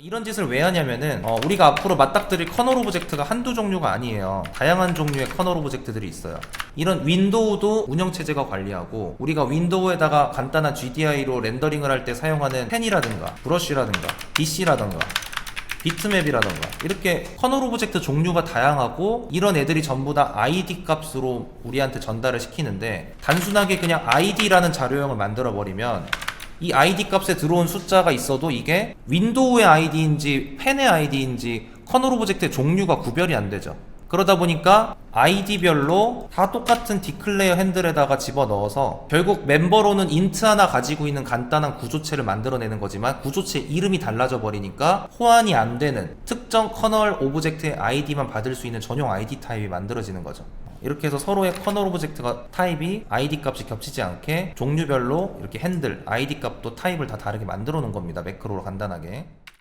이런 짓을 왜 하냐면은 어, 우리가 앞으로 맞닥뜨릴 커널 오브젝트가 한두 종류가 아니에요. 다양한 종류의 커널 오브젝트들이 있어요. 이런 윈도우도 운영체제가 관리하고 우리가 윈도우에다가 간단한 GDI로 렌더링을 할 때 사용하는 펜이라든가 브러쉬라든가 DC라든가 비트맵이라던가 이렇게 커널 오브젝트 종류가 다양하고 이런 애들이 전부 다 ID 값으로 우리한테 전달을 시키는데 단순하게 그냥 ID라는 자료형을 만들어 버리면 이 ID 값에 들어온 숫자가 있어도 이게 윈도우의 ID인지 펜의 ID인지 커널 오브젝트의 종류가 구별이 안 되죠. 그러다 보니까 아이디별로 다 똑같은 디클레어 핸들에다가 집어 넣어서 결국 멤버로는 인트 하나 가지고 있는 간단한 구조체를 만들어내는 거지만 구조체 이름이 달라져 버리니까 호환이 안 되는 특정 커널 오브젝트의 아이디만 받을 수 있는 전용 아이디 타입이 만들어지는 거죠. 이렇게 해서 서로의 커널 오브젝트가 타입이 아이디 값이 겹치지 않게 종류별로 이렇게 핸들, 아이디 값도 타입을 다 다르게 만들어 놓은 겁니다. 매크로로 간단하게.